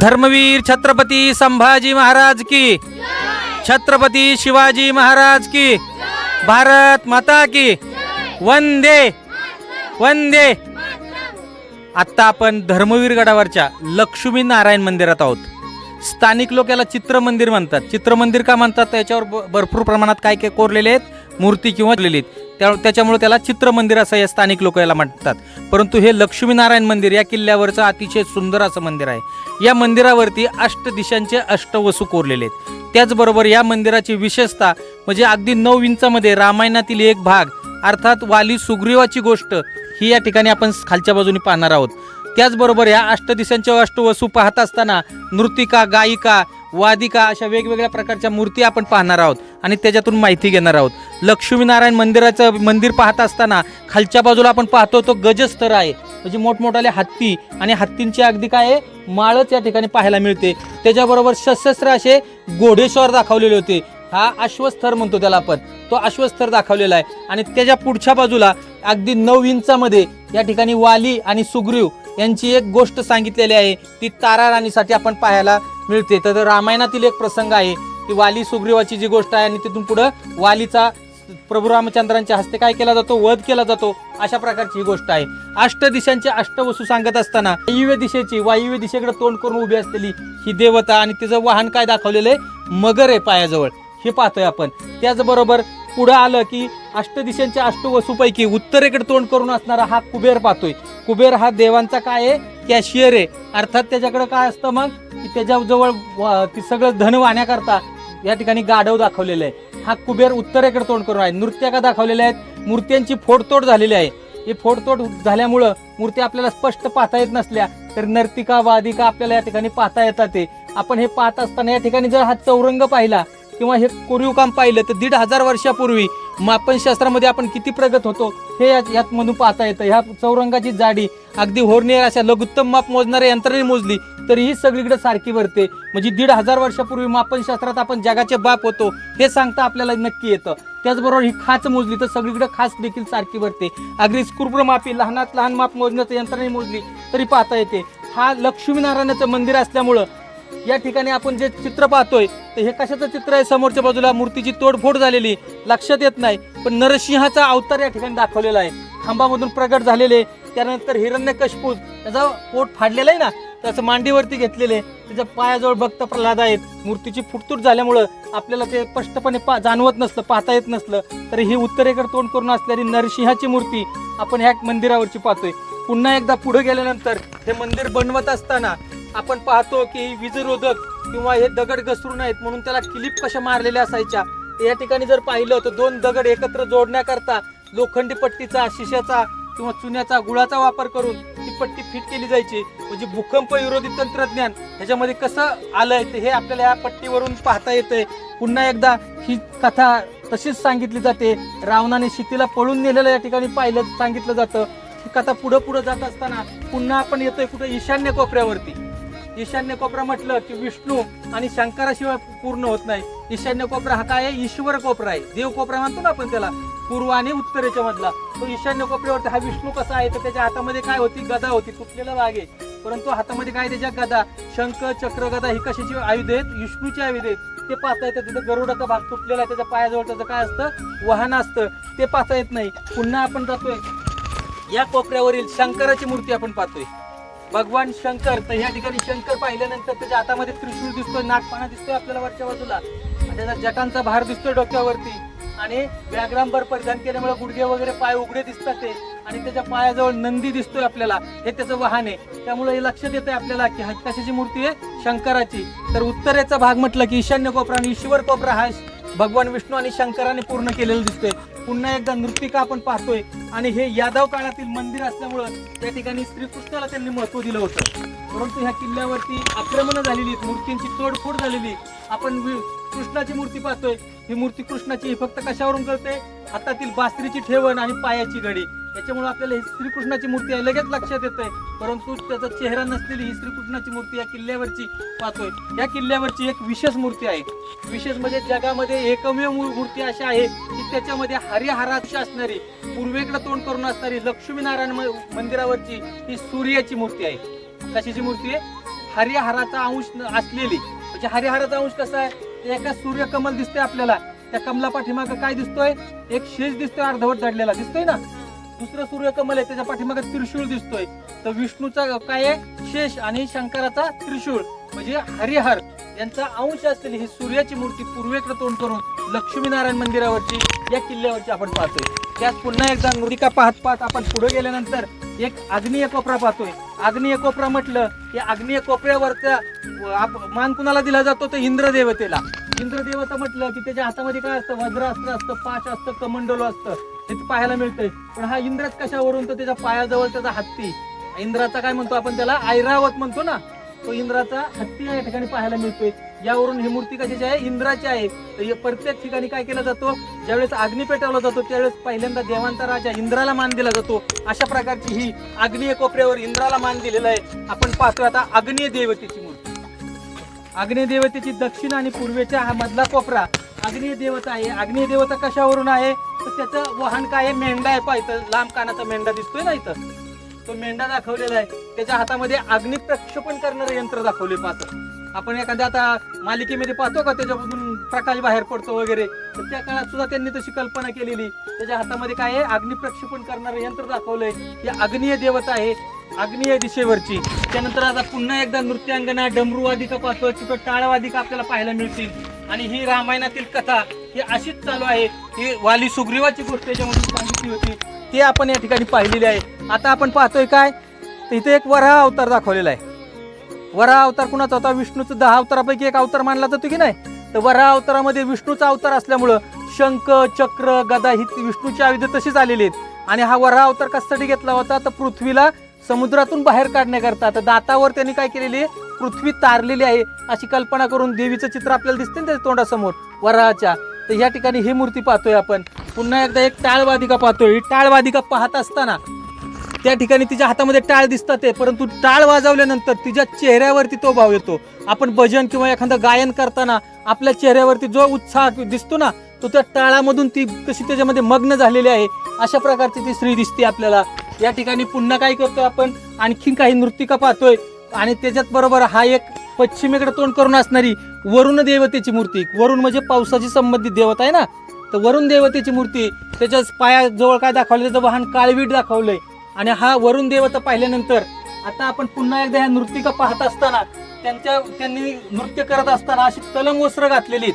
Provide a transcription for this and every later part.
धर्मवीर छत्रपती संभाजी महाराज की। छत्रपती शिवाजी महाराज की। भारत माता की। वंदे वंदे। आत्ता आपण धर्मवीर गडावरच्या लक्ष्मी नारायण मंदिरात आहोत. स्थानिक लोक याला चित्र मंदिर म्हणतात. चित्र मंदिर का म्हणतात? त्याच्यावर भरपूर प्रमाणात काय काय कोरलेले आहेत? मूर्ती किंवा आहेत त्या त्याच्यामुळे त्याला चित्र मंदिर असं या स्थानिक लोक याला म्हणतात. परंतु हे लक्ष्मीनारायण मंदिर या किल्ल्यावरचं अतिशय सुंदर असं मंदिर आहे. या मंदिरावरती अष्ट दिशांचे अष्टवसू कोरलेले आहेत. त्याचबरोबर या मंदिराची विशेषता म्हणजे अगदी नऊ इंचामध्ये रामायणातील एक भाग अर्थात वाली सुग्रीवाची गोष्ट ही या ठिकाणी आपण खालच्या बाजूने पाहणार आहोत. त्याचबरोबर या अष्टदिशांच्या अष्टवसू पाहत असताना नृतिका गायिका वादिका अशा वेगवेगळ्या प्रकारच्या मूर्ती आपण पाहणार आहोत आणि त्याच्यातून माहिती घेणार आहोत. लक्ष्मीनारायण मंदिराचं मंदिर पाहत असताना खालच्या बाजूला आपण पाहतो तो गजस्तर आहे. म्हणजे मोठमोठाले हत्ती आणि हत्तींची अगदी काय आहे? माळच या ठिकाणी पाहायला मिळते. त्याच्याबरोबर सशस्त्र असे घोडेश्वर दाखवलेले होते. हा अश्वस्थर म्हणतो त्याला आपण. तो अश्वस्थर दाखवलेला आहे. आणि त्याच्या पुढच्या बाजूला अगदी नऊ इंचामध्ये या ठिकाणी वाली आणि सुग्रीव यांची एक गोष्ट सांगितलेली आहे. ती तारा राणीसाठी आपण पाहायला मिळते. तर रामायणातील एक प्रसंग आहे ती वाली सुग्रीवाची जी गोष्ट आहे आणि तिथून पुढं वालीचा प्रभू रामचंद्रांच्या हस्ते काय केला जातो? वध केला जातो. अशा प्रकारची ही गोष्ट आहे. अष्ट दिशांचे अष्टवसू सांगत असताना वायव्य दिशेची वायव्य दिशेकडे तोंड करून उभी असलेली ही देवता आणि तिचं वाहन काय दाखवलेलं आहे? मगर आहे पायाजवळ. हे पाहतोय आपण. त्याचबरोबर पुढं आलं की अष्टदिशांच्या अष्टवसूपैकी उत्तरेकडे तोंड करून असणारा हा कुबेर पाहतोय. कुबेर हा देवांचा काय आहे? कॅशियर आहे. अर्थात त्याच्याकडे काय असतं मग? की त्याच्याजवळ ती सगळं धन वाहण्याकरता या ठिकाणी गाढव दाखवलेलं आहे. हा कुबेर उत्तरेकडे तोंड करून आहे. नृत्या का दाखवलेल्या आहेत? मूर्त्यांची फोडतोड झालेली आहे. हे फोडतोड झाल्यामुळं मूर्ती आपल्याला स्पष्ट पाहता येत नसल्या तर नर्तिका वादिका आपल्याला या ठिकाणी पाहता येतात ते. आपण हे पाहत असताना या ठिकाणी जर हा चौरंग पाहिला किंवा हे कोरीव काम पाहिलं तर दीड हजार वर्षापूर्वी मापनशास्त्रामध्ये आपण किती प्रगत होतो हे यात मधून पाहता येतं. ह्या चौरंगाची जाडी अगदी होरनेर अशा लघुत्तम माप मोजणाऱ्या यंत्राने मोजली तरी ही सगळीकडे सारखी भरते. म्हणजे दीड हजार वर्षापूर्वी मापनशास्त्रात आपण जगाचे बाप होतो हे सांगता आपल्याला नक्की येतं. त्याचबरोबर ही खाच मोजली तर सगळीकडे खास देखील सारखी भरते. अगदी स्क्रुप्र मापी लहानात लहान माप मोजण्याचं यंत्राने मोजली तरी पाहता येते. हा लक्ष्मीनारायणाचं मंदिर असल्यामुळं या ठिकाणी आपण जे चित्र पाहतोय तर हे कशाचं चित्र आहे? समोरच्या बाजूला मूर्तीची तोडफोड झालेली लक्षात येत नाही पण नरसिंहाचा अवतार या ठिकाणी दाखवलेला आहे. खांबामधून प्रगट झालेले त्यानंतर हिरण्यकशपू त्याचा पोट फाडलेला आहे ना त्याचं मांडीवरती घेतलेले त्याच्या पायाजवळ भक्त प्रल्हाद आहेत. मूर्तीची फुटतूट झाल्यामुळं आपल्याला ते स्पष्टपणे पा जाणवत नसलं पाहता येत नसलं तरी ही उत्तरेकडे तोंड करून असलेली नरसिंहाची मूर्ती आपण ह्या मंदिरावरची पाहतोय. पुन्हा एकदा पुढे गेल्यानंतर हे मंदिर बनवत असताना आपण पाहतो की वीजरोधक किंवा हे दगड घसरू नयेत म्हणून त्याला क्लिप कशा मारलेल्या असायच्या? या ठिकाणी जर पाहिलं तर दोन दगड एकत्र जोडण्याकरता लोखंडी पट्टीचा शिशाचा किंवा चुन्याचा गुळाचा वापर करून ती पट्टी फिट केली जायची. म्हणजे भूकंप विरोधी तंत्रज्ञान ह्याच्यामध्ये कसं आलंय ते हे आपल्याला या पट्टीवरून पाहता येतंय. पुन्हा एकदा ही कथा तशीच सांगितली जाते. रावणाने शितीला पळून नेलेलं या ठिकाणी पाहिलं सांगितलं जातं. ही कथा पुढं पुढं जात असताना पुन्हा आपण येतोय कुठं ईशान्य कोपऱ्यावरती. ईशान्य कोपरा म्हटलं की विष्णू आणि शंकराशिवाय पूर्ण होत नाही. ईशान्य कोपरा हा काय आहे? ईश्वर कोपरा आहे. देव कोपरा म्हणतो ना आपण त्याला. पूर्व आणि उत्तरेच्या मधला. तो ईशान्य कोपऱ्यावरती हा विष्णू कसा आहे? तर त्याच्या हातामध्ये काय होती? गदा होती. तुटलेला भाग आहे. परंतु हातामध्ये काय त्याच्या? गदा. शंख चक्र गदा ही कशाची आयुध आहेत? विष्णूची आयुध आहेत. ते पाहता येतं. तिथं गरुडाचा भाग तुटलेला आहे. त्याच्या पायाजवळ त्याचं काय असतं? वाहन असतं. ते पाहता येत नाही. पुन्हा आपण जातोय. या कोपऱ्यावरील शंकराची मूर्ती आपण पाहतोय. भगवान शंकर तर या ठिकाणी शंकर पाहिल्यानंतर त्याच्या हातामध्ये त्रिशूळ दिसतोय नागपाना दिसतोय आपल्याला वरच्या बाजूला. त्याचा जटांचा भार दिसतोय डोक्यावरती. आणि व्याघ्रांबर परिधान केल्यामुळे गुडघे वगैरे पाय उघडे दिसतात ते. आणि त्याच्या पायाजवळ नंदी दिसतोय आपल्याला. हे त्याचं वाहन आहे. त्यामुळे हे लक्षात आहे आपल्याला की कशाची मूर्ती आहे शंकराची. तर उत्तरेचा भाग म्हटलं की ईशान्य कोपरा आणि ईश्वर कोपरा हा भगवान विष्णू आणि शंकराने पूर्ण केलेलं दिसतोय. पुन्हा एकदा नृतिका आपण पाहतोय. आणि हे यादव काळातील मंदिर असल्यामुळं त्या ठिकाणी श्रीकृष्णाला त्यांनी महत्त्व दिलं होतं. परंतु ह्या किल्ल्यावरती आक्रमणं झालेली मूर्तींची तोडफोड झालेली आपण वि- कृष्णाची मूर्ती पाहतोय. ही मूर्ती कृष्णाची ही फक्त कशावरून कळते हातातील बासरीची ठेवण आणि पायाची घडी. याच्यामुळे आपल्याला ही श्रीकृष्णाची मूर्ती आहे लगेच लक्षात येत आहे परंतु त्याचा चेहरा नसलेली ही श्रीकृष्णाची मूर्ती या किल्ल्यावरची पाहतोय. या किल्ल्यावरची एक विशेष मूर्ती आहे. विशेष म्हणजे जगामध्ये एकमेव मूर्ती अशी आहे की त्याच्यामध्ये हरिहराक्ष असणारी पूर्वेकडे तोंड करून असणारी लक्ष्मीनारायण मंदिरावरची ही सूर्याची मूर्ती आहे. कशाची मूर्ती आहे? हरिहराचा अंश असलेली. म्हणजे हरिहराचा अंश कसा आहे? एका सूर्यकमल दिसतोय आपल्याला. त्या कमला पाठीमाग काय दिसतोय? एक शेष दिसतोय अर्धवट दडलेला दिसतोय ना? दुसरं सूर्यकमल आहे त्याच्या पाठीमागे त्रिशूळ दिसतोय. तर विष्णूचा काय आहे? शेष आणि शंकराचा त्रिशूळ. म्हणजे हरिहर. यांचा अंश असलेली ही सूर्याची मूर्ती पूर्वेकडे तोंड करून लक्ष्मीनारायण मंदिरावरची या किल्ल्यावरची आपण पाहतोय. त्यात पुन्हा एकदा मूर्तिका पाहत पाहत आपण पुढे गेल्यानंतर एक आग्नेय कोपरा पाहतोय. आग्नेय कोपरा म्हटलं की आग्नेय कोपऱ्यावरचा आप- मान कुणाला दिला जातो? तर इंद्रदेवतेला. इंद्रदेवता म्हटलं की त्याच्या हातामध्ये काय असतं? वज्रास्त्र असतं पाश असतं कमंडलो असतं. हे ते पाहायला मिळतंय. पण हा इंद्रच कशावरून तर त्याच्या पायाजवळ त्याचा हत्ती? इंद्राचा काय म्हणतो आपण त्याला? ऐरावत म्हणतो ना. तो इंद्राचा हत्ती या ठिकाणी पाहायला मिळतोय. यावरून ही मूर्ती कशाची आहे? इंद्राची आहे. तर प्रत्येक ठिकाणी काय केला जातो? ज्यावेळेस अग्नी पेटवला जातो त्यावेळेस पहिल्यांदा देवांचा राजा इंद्राला मान दिला जातो. अशा प्रकारची ही अग्नीय कोपऱ्यावर इंद्राला मान दिलेला आहे. आपण पाहतोय आता अग्नीय देवतेची मूर्ती. अग्निदेवतेची देवतेची दक्षिण आणि पूर्वेच्या हा मधला कोपरा. अग्निय देवता आहे. अग्निय देवता कशावरून आहे? तर त्याचं वाहन काय आहे? मेंढा आहे पहा इथं. लांब कानाचा मेंढा दिसतोय ना इथं? तो मेंढा दाखवलेला आहे. त्याच्या हातामध्ये अग्नि प्रक्षेपण करणारं यंत्र दाखवले पाहतं आपण एखाद्या आता मालिकेमध्ये पाहतो का? त्याच्यामधून प्रकाश बाहेर पडतो वगैरे. तर त्या काळात सुद्धा त्यांनी तशी कल्पना केलेली. त्याच्या हातामध्ये काय आहे? अग्नि प्रक्षेपण करणारं यंत्र दाखवलंय. ही अग्नीय देवता आहे. अग्निय दिशेवरची. त्यानंतर आता पुन्हा एकदा नृत्यांगना डमरूवादिका पाहतो तिथं टाळवादिका आपल्याला पाहायला मिळतील. आणि ही रामायणातील कथा ही अशीच चालू आहे. ही वाली सुग्रीवाची गोष्ट याच्यामधून सांगितली होती. ते आपण या ठिकाणी पाहिलेली आहे. आता आपण पाहतोय काय? इथे एक वराह अवतार दाखवलेला आहे. वराह अवतार कुणाचा होता? विष्णूचा दहा अवतारापैकी एक अवतार मानला जातो की नाही? तर वराह अवतारामध्ये विष्णूचा अवतार असल्यामुळं शंख चक्र गदा ही विष्णूची आयुध तशीच आलेली आहेत. आणि हा वराह अवतार कशासाठी घेतला होता? तर पृथ्वीला समुद्रातून बाहेर काढण्याकरता. तर दातावर त्यांनी काय केलेली आहे? पृथ्वी तारलेली आहे अशी कल्पना करून देवीचं चित्र आपल्याला दिसते ना त्याच्या तोंडासमोर वराहाच्या तर या ठिकाणी ही मूर्ती पाहतोय आपण. पुन्हा एकदा एक टाळवादिका पाहतोय. ही टाळवादिका पाहत असताना त्या ठिकाणी तिच्या हातामध्ये टाळ दिसतात ते परंतु टाळ वाजवल्यानंतर तिच्या चेहऱ्यावरती तो भाव येतो. आपण भजन किंवा एखादं गायन करताना आपल्या चेहऱ्यावरती जो उत्साह दिसतो ना तो त्या टाळामधून ती कशी त्याच्यामध्ये मग्न झालेली आहे अशा प्रकारची ती स्त्री दिसते आपल्याला. या ठिकाणी पुन्हा काय करतोय आपण? आणखीन काही नृत्तिका पाहतोय. आणि त्याच्यात बरोबर हा एक पश्चिमेकडे तोंड करून असणारी वरुण देवतेची मूर्ती. वरुण म्हणजे पावसाशी संबंधित देवता आहे ना? तर वरुण देवतेची मूर्ती त्याच्या पायाजवळ काय दाखवलं त्याचं वाहन काळवीट दाखवलंय. आणि हा वरुण देवता पाहिल्यानंतर आता आपण पुन्हा एकदा ह्या नृत्यिका पाहत असताना त्यांच्या त्यांनी नृत्य करत असताना अशी तलम वस्त्र घातलेली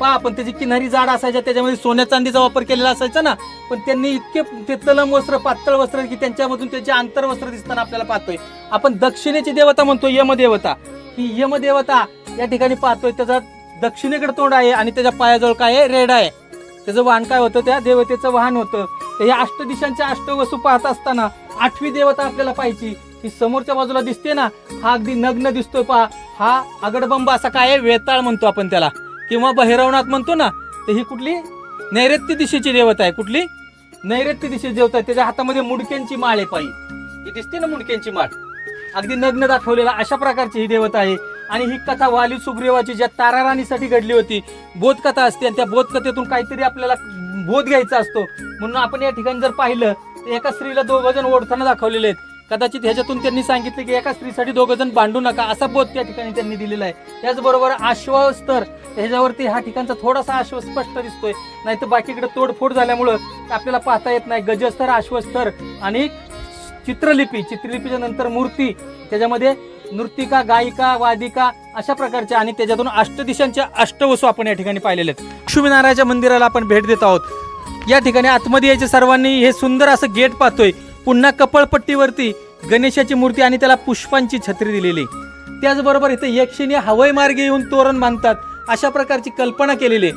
पहा आपण त्याची किनारी जाड असायच्या त्याच्यामध्ये सोन्या चांदीचा वापर केलेला असायचा ना. पण त्यांनी इतके ते तलम वस्त्र पातळ वस्त्र की त्यांच्यामधून त्याचे आंतरवस्त्र दिसताना आपल्याला पाहतोय. आपण दक्षिणेची देवता म्हणतो यमदेवता. ही यमदेवता या ठिकाणी पाहतोय त्याचा दक्षिणेकडे तोंड आहे आणि त्याच्या पायाजवळ काय आहे? रेड आहे. त्याचं वाहन काय होतं? त्या देवतेचं वाहन होतं. तर या अष्टदिशांच्या अष्टवसू पाहत असताना आठवी देवता आपल्याला पाहिजे ही समोरच्या बाजूला दिसते ना हा अगदी नग्न दिसतोय पहा. हा आगडबंब असा काय आहे? वेताळ म्हणतो आपण त्याला. किंवा बहिरवनाथ म्हणतो ना तर ही कुठली? नैऋत्य दिशेची देवता आहे. कुठली? नैऋत्य दिशेची देवता आहे. त्याच्या हातामध्ये मुडक्यांची माळ आहे पायी. ही दिसते ना मुडक्यांची माळ. अगदी नग्न दाखवलेला अशा प्रकारची ही देवता आहे. आणि ही कथा वाली सुग्रीवाची ज्या ताराराणीसाठी घडली होती बोधकथा असते आणि त्या बोधकथेतून काहीतरी आपल्याला बोध घ्यायचा असतो. म्हणून आपण या ठिकाणी जर पाहिलं तर एका स्त्रीला दोघ जण ओढताना दाखवलेले आहेत. कदाचित ह्याच्यातून त्यांनी सांगितलं की एका स्त्रीसाठी दोघं जण भांडू नका असा बोध त्या ठिकाणी त्यांनी दिलेला आहे. त्याचबरोबर आश्वस्तर ह्याच्यावरती हा ठिकाणचा थोडासा आश्व स्पष्ट दिसतोय. नाही तर बाकीकडे तोडफोड झाल्यामुळं आपल्याला पाहता येत नाही. गजस्तर आश्वस्तर आणि चित्रलिपी चित्रलिपीच्या नंतर मूर्ती त्याच्यामध्ये नृतिका गायिका वादिका अशा प्रकारच्या आणि त्याच्यातून अष्टदिशांच्या अष्टवसू आपण या ठिकाणी पाहिलेले आहेत. लक्ष्मीनारायणाच्या मंदिराला आपण भेट देत आहोत. या ठिकाणी आतमध्ये यायचे सर्वांनी हे सुंदर असं गेट पाहतोय. पुन्हा कपळपट्टीवरती गणेशाची मूर्ती आणि त्याला पुष्पांची छत्री दिलेली. त्याचबरोबर इथे यक्षिणी हवाई मार्गे येऊन तोरण बांधतात अशा प्रकारची कल्पना केलेली आहे.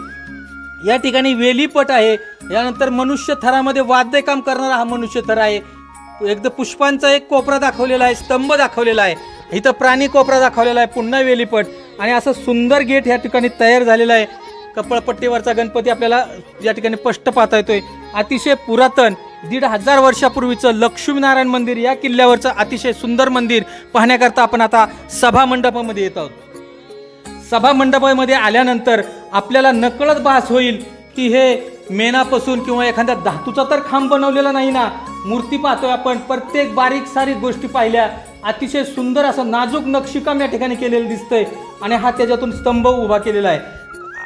या ठिकाणी वेलीपट आहे. यानंतर मनुष्य थरामध्ये वाद्य काम करणारा हा मनुष्य थर आहे. एकदा पुष्पांचा एक कोपरा दाखवलेला आहे स्तंभ दाखवलेला आहे. इथं प्राणी कोपरा दाखवलेला आहे पुन्हा वेलीपट. आणि असं सुंदर गेट या ठिकाणी तयार झालेला आहे. कपळपट्टीवरचा गणपती आपल्याला या ठिकाणी स्पष्ट पाहता येतोय. अतिशय पुरातन दीड हजार वर्षापूर्वीचं लक्ष्मीनारायण मंदिर या किल्ल्यावरचं अतिशय सुंदर मंदिर पाहण्याकरता आपण आता सभा मंडपामध्ये येत आहोत. सभा मंडपामध्ये आल्यानंतर आपल्याला नकळत भास होईल की हे मेणापासून किंवा एखाद्या धातूचा तर खांब बनवलेला नाही ना. मूर्ती पाहतोय आपण प्रत्येक बारीक सारीक गोष्टी पाहिल्या. अतिशय सुंदर असं नाजूक नक्षीकाम या ठिकाणी केलेलं दिसतंय. आणि हा त्याच्यातून स्तंभ उभा केलेला आहे.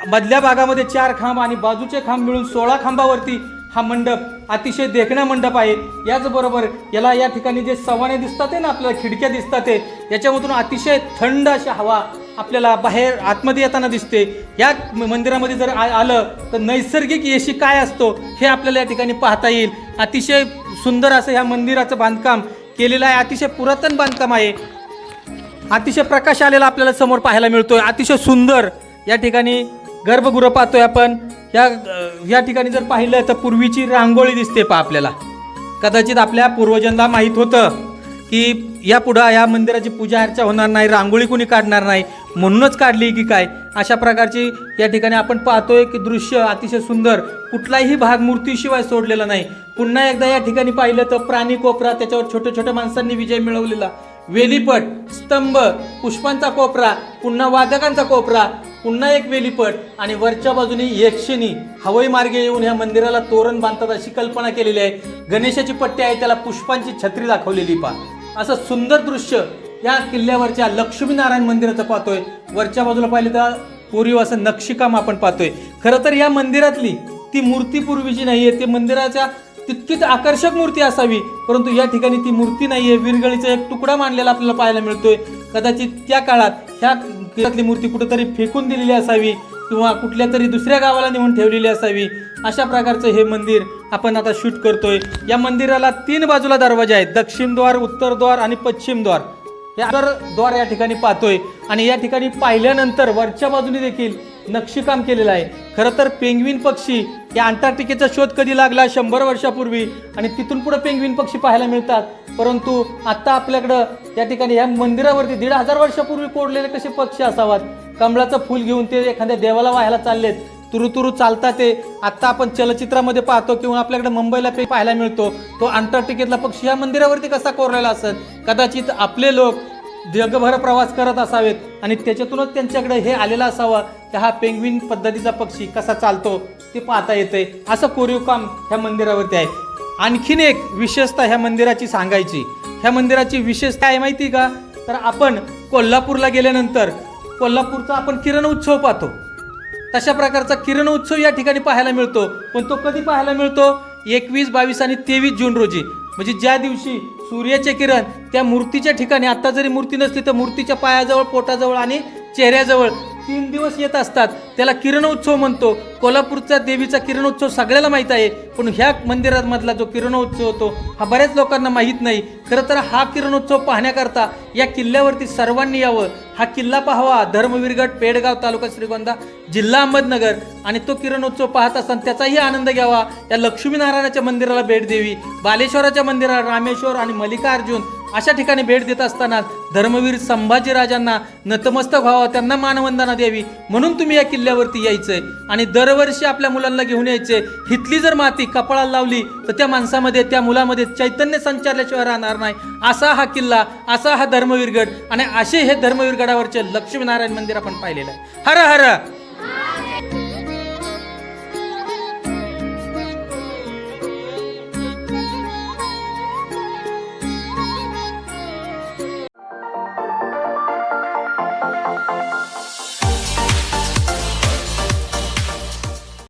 मधल्या भागामध्ये चार खांब आणि बाजूचे खांब मिळून सोळा खांबावरती हा मंडप अतिशय देखणा मंडप आहे. याचबरोबर याला या ठिकाणी जे सवाने दिसतात आहे ना आपल्याला खिडक्या दिसतात आहे याच्यामधून अतिशय थंड अशी हवा आपल्याला बाहेर आतमध्ये येताना दिसते. या मंदिरामध्ये जर आ- आलं तर नैसर्गिक येशी काय असतो हे आपल्याला या ठिकाणी पाहता येईल. अतिशय सुंदर असं ह्या मंदिराचं बांधकाम केलेलं आहे. अतिशय पुरातन बांधकाम आहे. अतिशय प्रकाश आलेला आपल्याला समोर पाहायला मिळतोय. अतिशय सुंदर या ठिकाणी गर्भगृह पाहतोय आपण. या या ठिकाणी जर पाहिलं तर पूर्वीची रांगोळी दिसते पहा आपल्याला. कदाचित आपल्या पूर्वजांना माहीत होतं की या पुढं या मंदिराची पूजा अर्चा होणार नाही रांगोळी कुणी काढणार नाही म्हणूनच काढली की काय? अशा प्रकारची या ठिकाणी आपण पाहतोय की दृश्य अतिशय सुंदर. कुठलाही भाग मूर्तीशिवाय सोडलेला नाही. पुन्हा एकदा या ठिकाणी पाहिलं तर प्राणी कोपरा त्याच्यावर छोट्या छोट्या माणसांनी विजय मिळवलेला. वेलीपट स्तंभ पुष्पांचा कोपरा पुन्हा वादकांचा कोपरा पुन्हा एक वेलीपट आणि वरच्या बाजूने यक्षिणी हवाई मार्गे येऊन ह्या मंदिराला तोरण बांधतात अशी कल्पना केलेली आहे. गणेशाची पट्टी आहे त्याला पुष्पांची छत्री दाखवलेली पा असं सुंदर दृश्य या किल्ल्यावरच्या लक्ष्मीनारायण मंदिराचं पाहतोय. वरच्या बाजूला पाहिलं तर पूर्वी असं नक्षीकाम आपण पाहतोय. खरं तर या मंदिरातली ती मूर्ती पूर्वीची नाही आहे ते मंदिराच्या तितकीच आकर्षक मूर्ती असावी. परंतु या ठिकाणी ती मूर्ती नाही आहे विरगळीचा एक तुकडा मांडलेला आपल्याला पाहायला मिळतोय. कदाचित त्या काळात ह्या किल्ल्यातली मूर्ती कुठंतरी फेकून दिलेली असावी किंवा कुठल्या तरी दुसऱ्या गावाला नेऊन ठेवलेली असावी अशा प्रकारचं हे मंदिर आपण आता शूट करतोय. या मंदिराला तीन बाजूला दरवाजा आहेत. दक्षिण द्वार उत्तर द्वार आणि पश्चिम द्वार. या दर द्वार या ठिकाणी पाहतोय. आणि या ठिकाणी पाहिल्यानंतर वरच्या बाजूने देखील नक्षीकाम केलेलं आहे. खरं तर पेंग्विन पक्षी या अंटार्क्टिकेचा शोध कधी लागला? शंभर वर्षापूर्वी. आणि तिथून पुढे पेंग्विन पक्षी पाहायला मिळतात. परंतु आत्ता आपल्याकडं या ठिकाणी या मंदिरावरती दीड हजार वर्षापूर्वी कोडलेले कसे पक्षी असावात? कमळाचं फूल घेऊन ते एखाद्या देवाला व्हायला चाललेत. तुरु तुरु चालतात ते. आत्ता आपण चलचित्रामध्ये पाहतो किंवा आपल्याकडे मुंबईला पे पाहायला मिळतो. तो अंटार्क्टिकेतला पक्षी या मंदिरावरती कसा कोरलेला असत कदाचित आपले लोक जगभर प्रवास करत असावेत आणि त्याच्यातूनच त्यांच्याकडे हे आलेलं असावं. की हा पेंग्विन पद्धतीचा पक्षी कसा चालतो? ते पाहता येते असं कोरीव काम ह्या मंदिरावरती आहे. आणखीन एक विशेषता ह्या मंदिराची सांगायची. ह्या मंदिराची विशेषता आहे माहिती का? तर आपण कोल्हापूरला गेल्यानंतर कोल्हापूरचा आपण किरण उत्सव पाहतो. तशा प्रकारचा किरण उत्सव या ठिकाणी पाहायला मिळतो. पण तो कधी पाहायला मिळतो? एकवीस बावीस आणि तेवीस जून रोजी. म्हणजे ज्या दिवशी सूर्याचे किरण त्या मूर्तीच्या ठिकाणी आता जरी मूर्ती नसली तर मूर्तीच्या पायाजवळ पोटाजवळ आणि चेहऱ्याजवळ तीन दिवस येत असतात. त्याला किरण उत्सव म्हणतो. कोल्हापूरचा देवीचा किरणोत्सव सगळ्याला माहीत आहे पण ह्या मंदिरामधला जो किरणोत्सव होतो हा बऱ्याच लोकांना माहीत नाही. खरं तर हा किरणोत्सव पाहण्याकरता या किल्ल्यावरती सर्वांनी यावं. हा किल्ला पाहावा धर्मवीरगड पेडगाव तालुका श्रीगोंदा जिल्हा अहमदनगर आणि तो किरणोत्सव पाहत असताना त्याचाही आनंद घ्यावा. या लक्ष्मीनारायणाच्या मंदिराला भेट द्यावी बालेश्वराच्या मंदिराला रामेश्वर आणि मल्लिकार्जुन अशा ठिकाणी भेट देत असताना धर्मवीर संभाजीराजांना नतमस्तक व्हावं त्यांना मानवंदना द्यावी म्हणून तुम्ही या किल्ल्यावरती यायचंय. आणि दर दरवर्षी आपल्या मुलांना घेऊन यायचे. हिथली जर माती कपाळाला लावली तर त्या माणसामध्ये त्या मुलामध्ये चैतन्य संचारल्याशिवाय राहणार नाही. असा हा किल्ला असा हा धर्मवीरगड आणि असे हे धर्मवीरगडावरचे लक्ष्मीनारायण मंदिर आपण पाहिलेलं आहे. हर हर!